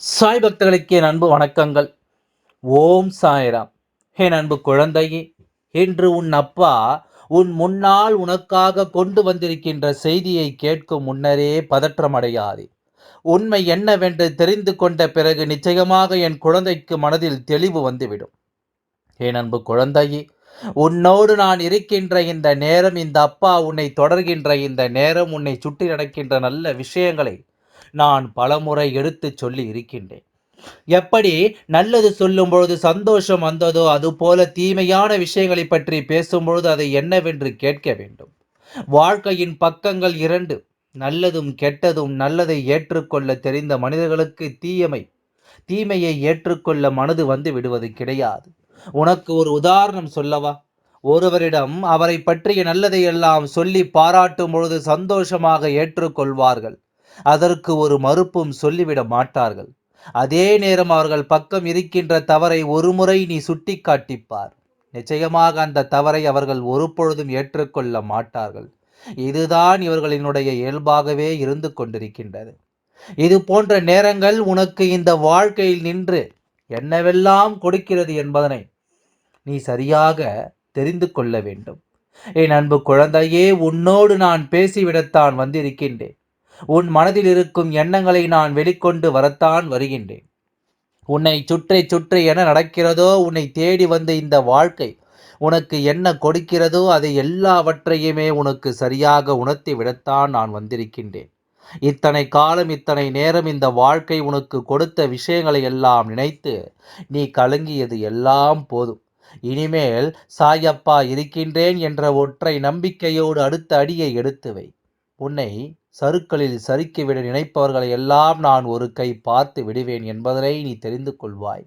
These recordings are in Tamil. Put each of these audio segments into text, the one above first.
சாய் பக்தர்களுக்கு என் அன்பு வணக்கங்கள். ஓம் சாய்ராம். என் அன்பு குழந்தையே இன்று உன் அப்பா உன் முன்னால் உனக்காக கொண்டு வந்திருக்கின்ற செய்தியை கேட்கும் முன்னரே பதற்றமடையாதே. உண்மை என்னவென்று தெரிந்து கொண்ட பிறகு நிச்சயமாக என் குழந்தைக்கு மனதில் தெளிவு வந்துவிடும். என் அன்பு குழந்தையே உன்னோடு நான் இருக்கின்ற இந்த நேரம் இந்த அப்பா உன்னை தொடர்கின்ற இந்த நேரம் உன்னை சுற்றி நடக்கின்ற நல்ல விஷயங்களை நான் பலமுறை எடுத்து சொல்லி இருக்கின்றேன். எப்படி நல்லது சொல்லும் பொழுது சந்தோஷம் வந்ததோ அதுபோல தீமையான விஷயங்களை பற்றி பேசும்பொழுது அதை என்னவென்று கேட்க வேண்டும். வாழ்க்கையின் பக்கங்கள் இரண்டு. நல்லதும் கெட்டதும் நல்லதை ஏற்றுக்கொள்ள தெரிந்த மனிதர்களுக்கு தீயமை. தீமையை ஏற்றுக்கொள்ள மனது வந்து விடுவது கிடையாது. உனக்கு ஒரு உதாரணம் சொல்லவா? ஒருவரிடம் அவரை பற்றிய நல்லதை எல்லாம் சொல்லி பாராட்டும் பொழுது சந்தோஷமாக ஏற்றுக்கொள்வார்கள். அதற்கு ஒரு மறுப்பும் சொல்லிவிட மாட்டார்கள். அதே நேரம் அவர்கள் பக்கம் இருக்கின்ற தவறை ஒருமுறை நீ சுட்டி காட்டிப்பார் நிச்சயமாக அந்த தவறை அவர்கள் ஒரு பொழுதும் ஏற்றுக்கொள்ள மாட்டார்கள். இதுதான் இவர்களினுடைய இயல்பாகவே இருந்து கொண்டிருக்கின்றது. இது போன்ற நேரங்கள் உனக்கு இந்த வாழ்க்கையில் நின்று என்னவெல்லாம் கொடுக்கிறது என்பதனை நீ சரியாக தெரிந்து கொள்ள வேண்டும். என் அன்பு குழந்தையே உன்னோடு நான் பேசிவிடத்தான் வந்திருக்கின்றேன். உன் மனதில் இருக்கும் எண்ணங்களை நான் வெளிக்கொண்டு வரத்தான் வருகின்றேன். உன்னை சுற்றி சுற்றி என்ன நடக்கிறதோ உன்னை தேடி வந்த இந்த வாழ்க்கை உனக்கு என்ன கொடுக்கிறதோ அதை எல்லாவற்றையுமே உனக்கு சரியாக உணர்த்தி விடத்தான் நான் வந்திருக்கின்றேன். இத்தனை காலம் இத்தனை நேரம் இந்த வாழ்க்கை உனக்கு கொடுத்த விஷயங்களை எல்லாம் நினைத்து நீ கலங்கியது எல்லாம் போதும். இனிமேல் சாயப்பா இருக்கின்றேன் என்ற ஒற்றை நம்பிக்கையோடு அடுத்த அடியை எடுத்து வை. உன்னை சருக்களில் சறுக்கிவிட நினைப்பவர்களை எல்லாம் நான் ஒரு கை பார்த்து விடுவேன் என்பதனை நீ தெரிந்து கொள்வாய்.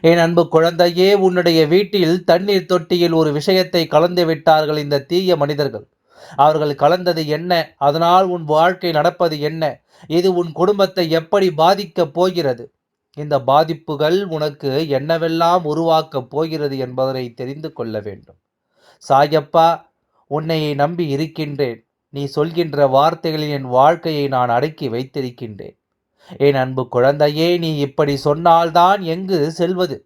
என் அன்பு குழந்தையே உன்னுடைய வீட்டில் தண்ணீர் தொட்டியில் ஒரு விஷயத்தை கலந்து விட்டார்கள் இந்த தீய மனிதர்கள். அவர்கள் கலந்தது என்ன? அதனால் உன் வாழ்க்கை நடப்பது என்ன? இது உன் குடும்பத்தை எப்படி பாதிக்கப் போகிறது? இந்த பாதிப்புகள் உனக்கு என்னவெல்லாம் உருவாக்கப் போகிறது என்பதனை தெரிந்து கொள்ள வேண்டும். சாயப்பா உன்னை நம்பி இருக்கின்றேன். நீ சொல்கின்ற வார்த்தைகளில் என் வாழ்க்கையை நான் அடக்கி வைத்திருக்கின்றேன். என் அன்பு குழந்தையே நீ இப்படி சொன்னால்தான் எங்கு செல்வது?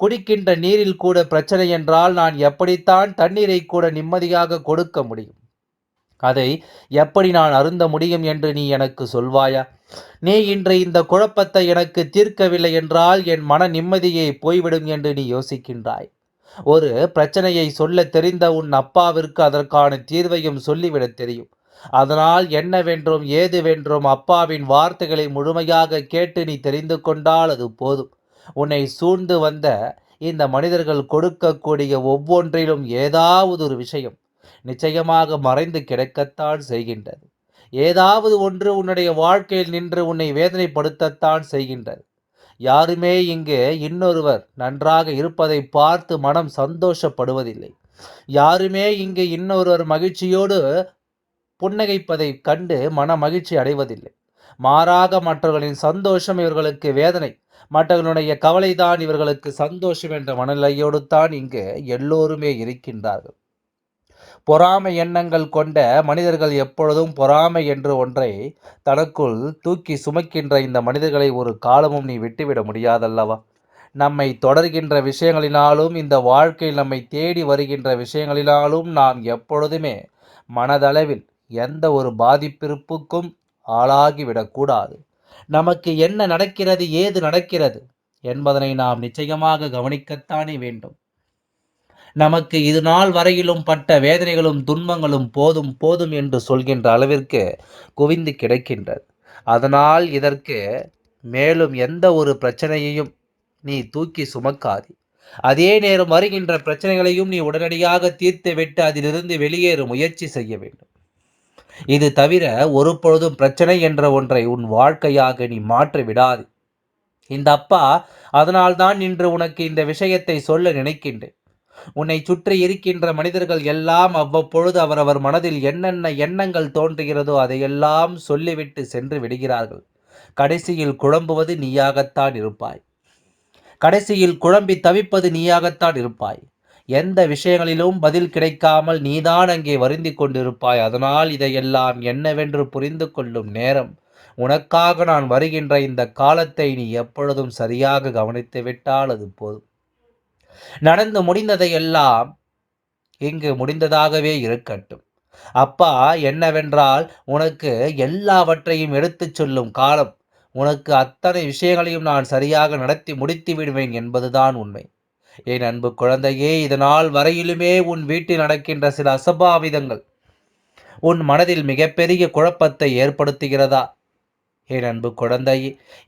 குடிக்கின்ற நீரில் கூட பிரச்சனை என்றால் நான் எப்படித்தான் தண்ணீரை கூட நிம்மதியாக கொடுக்க முடியும்? அதை எப்படி நான் அருந்த முடியும் என்று நீ எனக்கு சொல்வாயா? நீ இன்று இந்த குழப்பத்தை எனக்கு தீர்க்கவில்லை என்றால் என் மன நிம்மதியை போய்விடும் என்று நீ யோசிக்கின்றாய். ஒரு பிரச்சனையை சொல்ல தெரிந்த உன் அப்பாவிற்கு அதற்கான தீர்வையும் சொல்லிவிட தெரியும். அதனால் என்னவென்றும் ஏதுவென்றும் அப்பாவின் வார்த்தைகளை முழுமையாக கேட்டு நீ தெரிந்து கொண்டால் அது போதும். உன்னை சூழ்ந்து வந்த இந்த மனிதர்கள் கொடுக்கக்கூடிய ஒவ்வொன்றிலும் ஏதாவது ஒரு விஷயம் நிச்சயமாக மறைந்து கிடக்கத்தான் செய்கின்றது. ஏதாவது ஒன்று உன்னுடைய வாழ்க்கையில் நின்று உன்னை வேதனைப்படுத்தத்தான் செய்கின்றது. யாருமே இங்கு இன்னொருவர் நன்றாக இருப்பதை பார்த்து மனம் சந்தோஷப்படுவதில்லை. யாருமே இங்கு இன்னொருவர் மகிழ்ச்சியோடு புன்னகைப்பதை கண்டு மன மகிழ்ச்சி அடைவதில்லை. மாறாக மற்றவர்களின் சந்தோஷம் இவர்களுக்கு வேதனை. மற்றவர்களுடைய கவலைதான் இவர்களுக்கு சந்தோஷம் என்ற மனநிலையோடு தான் இங்கு எல்லோருமே இருக்கின்றார்கள். பொறாமை எண்ணங்கள் கொண்ட மனிதர்கள் எப்பொழுதும் பொறாமை என்று ஒன்றை தனக்குள் தூக்கி சுமக்கின்ற இந்த மனிதர்களை ஒரு காலமும் நீ விட்டுவிட முடியாதல்லவா? நம்மை தொடர்கின்ற விஷயங்களினாலும் இந்த வாழ்க்கையில் நம்மை தேடி வருகின்ற விஷயங்களினாலும் நாம் எப்பொழுதுமே மனதளவில் எந்த ஒரு பாதிப்பிருப்புக்கும் ஆளாகிவிடக்கூடாது நமக்கு என்ன நடக்கிறது ஏது நடக்கிறது என்பதனை நாம் நிச்சயமாக கவனிக்கத்தானே வேண்டும். நமக்கு இது நாள் வரையிலும் பட்ட வேதனைகளும் துன்பங்களும் போதும் போதும் என்று சொல்கின்ற அளவிற்கு குவிந்து கிடக்கின்றது. அதனால் இதற்கு மேலும் எந்த ஒரு பிரச்சனையையும் நீ தூக்கி சுமக்காது. அதே நேரம் வருகின்ற பிரச்சனைகளையும் நீ உடனடியாக தீர்த்துவிட்டு அதிலிருந்து வெளியேற முயற்சி செய்ய வேண்டும். இது தவிர ஒரு பொழுதும் பிரச்சனை என்ற ஒன்றை உன் வாழ்க்கையாக நீ மாற்றி விடாது. இந்த அப்பா அதனால்தான் இன்று உனக்கு இந்த விஷயத்தை சொல்ல நினைக்கின்றேன். உன்னை சுற்றி இருக்கின்ற மனிதர்கள் எல்லாம் அவ்வப்பொழுது அவரவர் மனதில் என்னென்ன எண்ணங்கள் தோன்றுகிறதோ அதையெல்லாம் சொல்லிவிட்டு சென்று விடுகிறார்கள். கடைசியில் குழம்புவது நீயாகத்தான் இருப்பாய். கடைசியில் குழம்பி தவிப்பது நீயாகத்தான் இருப்பாய். எந்த விஷயங்களிலும் பதில் கிடைக்காமல் நீதான் அங்கே வருந்தி கொண்டிருப்பாய். அதனால் இதையெல்லாம் என்னவென்று புரிந்து கொள்ளும் நேரம். உனக்காக நான் வருகின்ற இந்த காலத்தை நீ எப்பொழுதும் சரியாக கவனித்து விட்டால் அது போதும். நடந்து முடிந்ததையெல்லாம் இங்கு முடிந்ததாகவே இருக்கட்டும். அப்பா என்னவென்றால் உனக்கு எல்லாவற்றையும் எடுத்துச் சொல்லும் காலம். உனக்கு அத்தனை விஷயங்களையும் நான் சரியாக நடத்தி முடித்து விடுவேன் என்பதுதான் உண்மை. என் அன்பு குழந்தையே இதனால் வரையிலுமே உன் வீட்டில் நடக்கின்ற சில அசபாவிதங்கள் உன் மனதில் மிகப்பெரிய குழப்பத்தை ஏற்படுத்துகிறதா? என் அன்பு குழந்தை?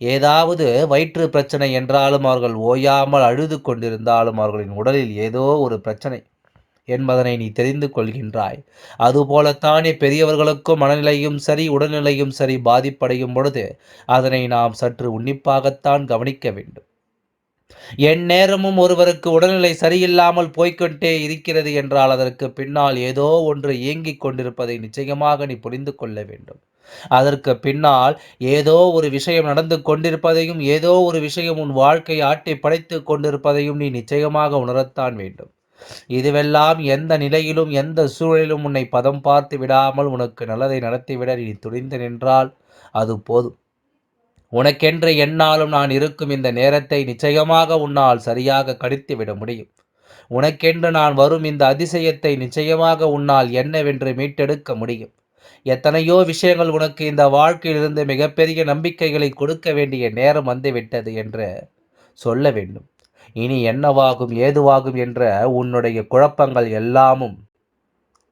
ஏதாவது வயிற்று பிரச்சனை என்றாலும் அவர்கள் ஓயாமல் அழுது கொண்டிருந்தாலும் அவர்களின் உடலில் ஏதோ ஒரு பிரச்சனை. என்பதனை நீ தெரிந்து கொள்கின்றாய். அதுபோலத்தானே பெரியவர்களுக்கும் மனநிலையும் சரி உடல்நிலையும் சரி பாதிப்படையும் பொழுது அதனை நாம் சற்று உன்னிப்பாகத்தான் கவனிக்க வேண்டும். என் நேரமும் ஒருவருக்கு உடல்நிலை சரியில்லாமல் போய்கொண்டே இருக்கிறது என்றால் அதற்கு பின்னால் ஏதோ ஒன்று இயங்கிக் கொண்டிருப்பதை நிச்சயமாக நீ புரிந்து கொள்ள வேண்டும். அதற்கு பின்னால் ஏதோ ஒரு விஷயம் நடந்து கொண்டிருப்பதையும் ஏதோ ஒரு விஷயம் உன் வாழ்க்கை ஆட்டி படைத்து கொண்டிருப்பதையும் நீ நிச்சயமாக உணரத்தான் வேண்டும். இதுவெல்லாம் எந்த நிலையிலும் எந்த சூழலிலும் உன்னை பதம் பார்த்து விடாமல் உனக்கு நல்லதை நடத்திவிட நீ துணிந்து நின்றால் அது போதும். உனக்கென்று என்னாலும் நான் இருக்கும் இந்த நேரத்தை நிச்சயமாக உன்னால் சரியாக கடித்து விட முடியும். உனக்கென்று நான் வரும் இந்த அதிசயத்தை நிச்சயமாக உன்னால் என்னவென்று மீட்டெடுக்க முடியும். எத்தனையோ விஷயங்கள் உனக்கு இந்த வாழ்க்கையிலிருந்து மிகப்பெரிய நம்பிக்கைகளை கொடுக்க வேண்டிய நேரம் வந்துவிட்டது என்று சொல்ல வேண்டும். இனி என்னவாகும் ஏதுவாகும் என்ற உன்னுடைய குழப்பங்கள் எல்லாமும்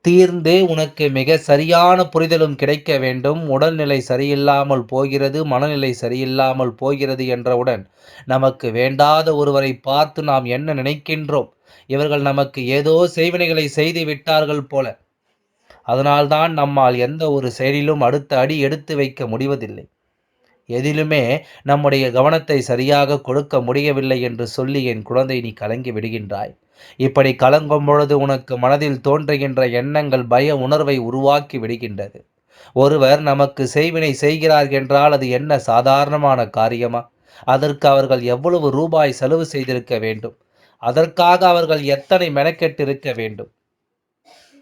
தீர்ந்து உனக்கு மிக சரியான புரிதலும் கிடைக்க வேண்டும். உடல்நிலை சரியில்லாமல் போகிறது மனநிலை சரியில்லாமல் போகிறது என்றவுடன் நமக்கு வேண்டாத ஒருவரை பார்த்து நாம் என்ன நினைக்கின்றோம்? இவர்கள் நமக்கு ஏதோ செய்வினைகளை செய்து விட்டார்கள் போல. அதனால்தான் நம்மால் எந்த ஒரு செயலிலும் அடுத்த அடி எடுத்து வைக்க முடிவதில்லை. எதிலுமே நம்முடைய கவனத்தை சரியாக கொடுக்க முடியவில்லை என்று சொல்லி என் குழந்தை நீ கலங்கி விடுகின்றாய். இப்படி கலங்கும் பொழுது உனக்கு மனதில் தோன்றுகின்ற எண்ணங்கள் பய உணர்வை உருவாக்கி விடுகின்றது. ஒருவர் நமக்கு செய்வினை செய்கிறார் என்றால் அது என்ன சாதாரணமான காரியமா? அதற்கு அவர்கள் எவ்வளவு ரூபாய் செலவு செய்திருக்க வேண்டும்? அதற்காக அவர்கள் எத்தனை மெனக்கெட்டிருக்க வேண்டும்?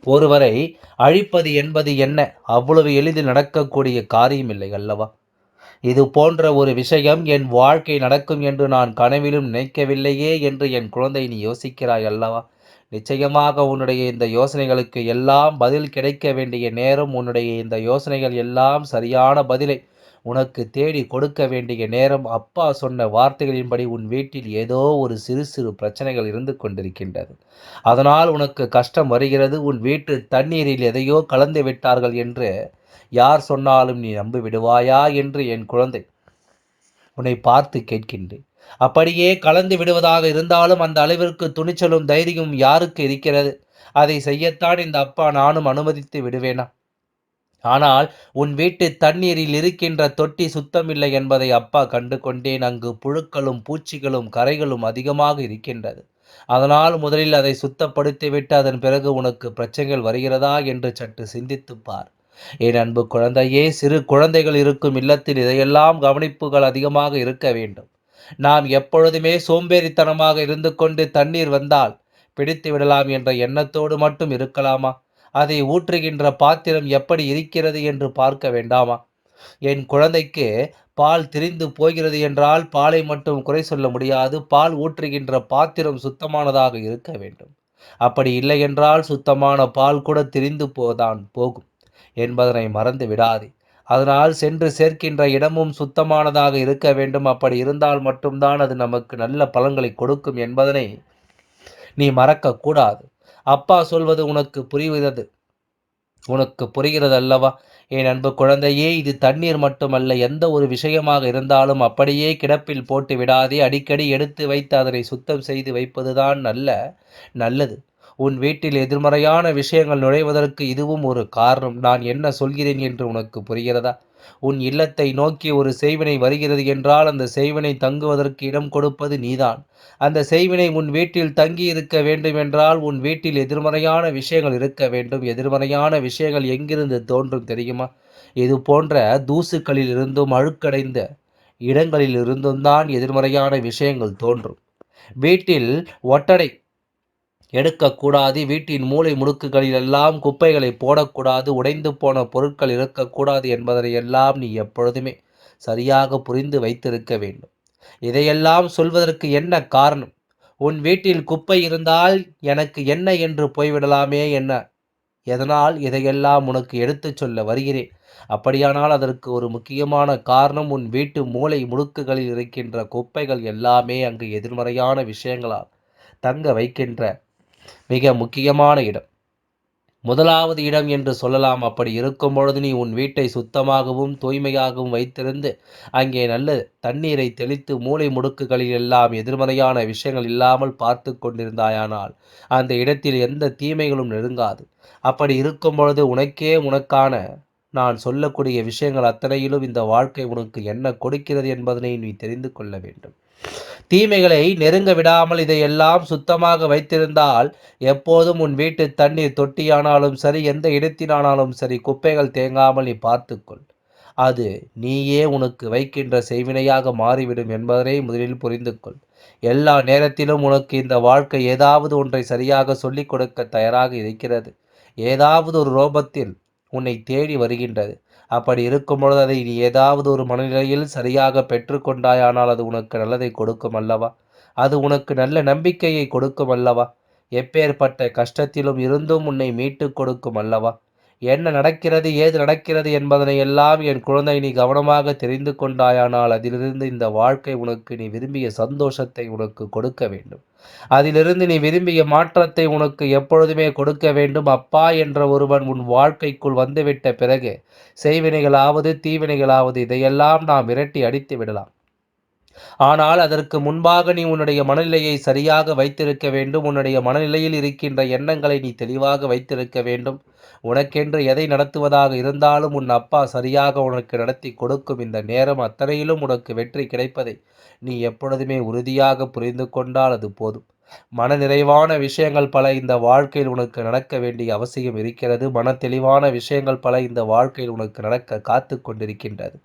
ஒருவரை அழிப்பது என்பது என்ன? அவ்வளவு எளிதில் நடக்கக்கூடிய காரியம் இல்லை அல்லவா? இது போன்ற ஒரு விஷயம் என் வாழ்க்கை நடக்கும் என்று நான் கனவிலும் நினைக்கவில்லையே என்று என் குழந்தை நீ யோசிக்கிறாய் அல்லவா? நிச்சயமாக உன்னுடைய இந்த யோசனைகளுக்கு எல்லாம் பதில் கிடைக்க வேண்டிய நேரம் உன்னுடைய இந்த யோசனைகள் எல்லாம் சரியான பதிலை உனக்கு தேடி கொடுக்க வேண்டிய நேரம் அப்பா சொன்ன வார்த்தைகளின்படி உன் வீட்டில் ஏதோ ஒரு சிறு சிறு பிரச்சனைகள் இருந்து கொண்டிருக்கின்றது. அதனால் உனக்கு கஷ்டம் வருகிறது. உன் வீட்டு தண்ணீரில் எதையோ கலந்து விட்டார்கள் என்று யார் சொன்னாலும் நீ நம்பி விடுவாயா என்று என் குழந்தை உன்னை பார்த்து கேட்கின்றேன். அப்படியே கலந்து விடுவதாக இருந்தாலும் அந்த அளவிற்கு துணிச்சலும் தைரியம் யாருக்கு இருக்கிறது? அதை செய்யத்தான் இந்த அப்பா நானும் அனுமதித்து விடுவேனா? ஆனால் உன் வீட்டு தண்ணீரில் இருக்கின்ற தொட்டி சுத்தமில்லை என்பதை அப்பா கண்டு கொண்டேன் அங்கு புழுக்களும் பூச்சிகளும் கரைகளும் அதிகமாக இருக்கின்றது. அதனால் முதலில் அதை சுத்தப்படுத்திவிட்டு அதன் பிறகு உனக்கு பிரச்சனைகள் வருகிறதா என்று சற்று சிந்தித்துப்பார் என் அன்பு குழந்தையே சிறு குழந்தைகள் இருக்கும் இல்லத்தில் இதையெல்லாம் கவனிப்புகள் அதிகமாக இருக்க வேண்டும். நாம் எப்பொழுதுமே சோம்பேறித்தனமாக இருந்து கொண்டு தண்ணீர் வந்தால் பிடித்து விடலாம் என்ற எண்ணத்தோடு மட்டும் இருக்கலாமா? அதை ஊற்றுகின்ற பாத்திரம் எப்படி இருக்கிறது என்று பார்க்க வேண்டாமா? என் குழந்தைக்கு பால் திரிந்து போகிறது என்றால் பாலை மட்டும் குறை சொல்ல முடியாது. பால் ஊற்றுகின்ற பாத்திரம் சுத்தமானதாக இருக்க வேண்டும். அப்படி இல்லை என்றால் சுத்தமான பால் கூட திரிந்து போதான் போகும் என்பதனை மறந்து விடாதே. அதனால் சென்று சேர்க்கின்ற இடமும் சுத்தமானதாக இருக்க வேண்டும். அப்படி இருந்தால் மட்டும்தான் அது நமக்கு நல்ல பலன்களை கொடுக்கும் என்பதனை நீ மறக்கக்கூடாது அப்பா சொல்வது உனக்கு புரிகிறது. உனக்கு புரிகிறது அல்லவா என் அன்பு குழந்தையே இது தண்ணீர் மட்டுமல்ல எந்த ஒரு விஷயமாக இருந்தாலும் அப்படியே கிடப்பில் போட்டு விடாதே அடிக்கடி எடுத்து வைத்து அதனை சுத்தம் செய்து வைப்பதுதான் நல்ல நல்லது. உன் வீட்டில் எதிர்மறையான விஷயங்கள் நுழைவதற்கு இதுவும் ஒரு காரணம். நான் என்ன சொல்கிறேன் என்று உனக்கு புரிகிறதா? உன் இல்லத்தை நோக்கி ஒரு செய்வினை வருகிறது என்றால் அந்த செய்வினை தங்குவதற்கு இடம் கொடுப்பது நீதான். அந்த செய்வினை உன் வீட்டில் தங்கி இருக்க வேண்டும் என்றால் உன் வீட்டில் எதிர்மறையான விஷயங்கள் இருக்க வேண்டும். எதிர்மறையான விஷயங்கள் எங்கிருந்து தோன்றும் தெரியுமா? இது போன்ற தூசுக்களில் இருந்தும் அழுக்கடைந்த இடங்களில் இருந்தும் தான் எதிர்மறையான விஷயங்கள் தோன்றும். வீட்டில் ஒட்டடை எடுக்கக்கூடாது. வீட்டின் மூலை முடுக்குகளிலெல்லாம் குப்பைகளை போடக்கூடாது. உடைந்து போன பொருட்கள் இருக்கக்கூடாது என்பதனை எல்லாம் நீ எப்பொழுதுமே சரியாக புரிந்து வைத்திருக்க வேண்டும். இதையெல்லாம் சொல்வதற்கு என்ன காரணம்? உன் வீட்டில் குப்பை இருந்தால் எனக்கு என்ன என்று போய்விடலாமே என்ன? எதனால் இதையெல்லாம் உனக்கு எடுத்துச் சொல்ல வருகிறேன்? அப்படியானால் அதற்கு ஒரு முக்கியமான காரணம் உன் வீட்டு மூளை முடுக்குகளில் இருக்கின்ற குப்பைகள் எல்லாமே அங்கு எதிர்மறையான விஷயங்களால் தங்க வைக்கின்ற மிக முக்கியமான இடம். முதலாவது இடம் என்று சொல்லலாம். அப்படி இருக்கும் பொழுது நீ உன் வீட்டை சுத்தமாகவும் தூய்மையாகவும் வைத்திருந்து அங்கே நல்ல தண்ணீரை தெளித்து மூளை முடுக்குகளில் எல்லாம் எதிர்மறையான விஷயங்கள் இல்லாமல் பார்த்து கொண்டிருந்தாயானால் அந்த இடத்தில் எந்த தீமைகளும் நெருங்காது. அப்படி இருக்கும் பொழுது உனக்கே உனக்கான நான் சொல்லக்கூடிய விஷயங்கள் அத்தனையிலும் இந்த வாழ்க்கை உனக்கு என்ன கொடுக்கிறது என்பதனை நீ தெரிந்து கொள்ள வேண்டும். தீமைகளை நெருங்க விடாமல் இதையெல்லாம் சுத்தமாக வைத்திருந்தால் எப்போதும் உன் வீட்டு தண்ணீர் தொட்டியானாலும் சரி எந்த இடத்தினானாலும் சரி குப்பைகள் தேங்காமல் நீ பார்த்துக்கொள். அது நீயே உனக்கு வைக்கின்ற செய்வினையாக மாறிவிடும் என்பதனை முதலில் புரிந்து கொள் எல்லா நேரத்திலும் உனக்கு இந்த வாழ்க்கை ஏதாவது ஒன்றை சரியாக சொல்லிக் கொடுக்க தயாராக இருக்கிறது. ஏதாவது ஒரு ரோபத்தில் உன்னை தேடி வருகின்றது. அப்படி இருக்கும் பொழுது அதை நீ ஏதாவது ஒரு மனநிலையில் சரியாக பெற்றுக்கொண்டாயானால் அது உனக்கு நல்லதை கொடுக்கும் அல்லவா? அது உனக்கு நல்ல நம்பிக்கையை கொடுக்கும் அல்லவா? எப்பேற்பட்ட கஷ்டத்திலும் இருந்தும் உன்னை மீட்டு கொடுக்கும் அல்லவா? என்ன நடக்கிறது ஏது நடக்கிறது என்பதனை எல்லாம் என் குழந்தை நீ கவனமாக தெரிந்து கொண்டாயானால் அதிலிருந்து இந்த வாழ்க்கை உனக்கு நீ விரும்பிய சந்தோஷத்தை உனக்கு கொடுக்க வேண்டும். அதிலிருந்து நீ விரும்பிய மாற்றத்தை உனக்கு எப்பொழுதுமே கொடுக்க வேண்டும். அப்பா என்ற ஒருவன் உன் வாழ்க்கைக்குள் வந்துவிட்ட பிறகு செய்வினைகளாவது தீவினைகளாவது இதையெல்லாம் நாம் விரட்டி அடித்து விடலாம். ஆனால் அதற்கு முன்பாக நீ உன்னுடைய மனநிலையை சரியாக வைத்திருக்க வேண்டும். உன்னுடைய மனநிலையில் இருக்கின்ற எண்ணங்களை நீ தெளிவாக வைத்திருக்க வேண்டும். உனக்கென்று எதை நடத்துவதாக இருந்தாலும் உன் அப்பா சரியாக உனக்கு நடத்தி கொடுக்கும் இந்த நேரம் அத்தனையிலும் உனக்கு வெற்றி கிடைப்பதை நீ எப்பொழுதுமே உறுதியாக புரிந்து கொண்டால் அது போதும். மன நிறைவான விஷயங்கள் பல இந்த வாழ்க்கையில் உனக்கு நடக்க வேண்டிய அவசியம் இருக்கிறது. மன தெளிவான விஷயங்கள் பல இந்த வாழ்க்கையில் உனக்கு நடக்க காத்து கொண்டிருக்கின்றது.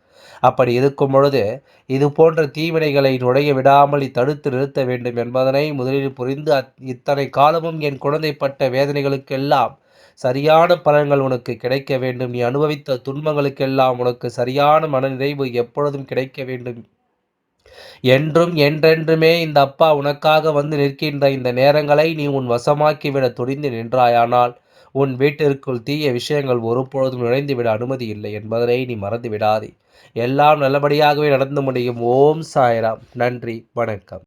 அப்படி இருக்கும் பொழுது இது போன்ற தீவினைகளை நுழைய விடாமல் தடுத்து நிறுத்த வேண்டும் என்பதனை முதலில் புரிந்து இத்தனை காலமும் என் குழந்தைப்பட்ட வேதனைகளுக்கெல்லாம் சரியான பலன்கள் உனக்கு கிடைக்க வேண்டும். நீ அனுபவித்த துன்பங்களுக்கெல்லாம் உனக்கு சரியான மனநிறைவு எப்பொழுதும் கிடைக்க வேண்டும் என்றும் என்றென்றுமே இந்த அப்பா உனக்காக வந்து நிற்கின்ற இந்த நேரங்களை நீ உன் வசமாக்கிவிட துணிந்து நின்றாயானால் உன் வீட்டிற்குள் தீய விஷயங்கள் ஒருபொழுதும் நுழைந்துவிட அனுமதி இல்லை என்பதனை நீ மறந்து விடாதே எல்லாம் நல்லபடியாகவே நடந்து முடியும். ஓம் சாய்ராம். நன்றி. வணக்கம்.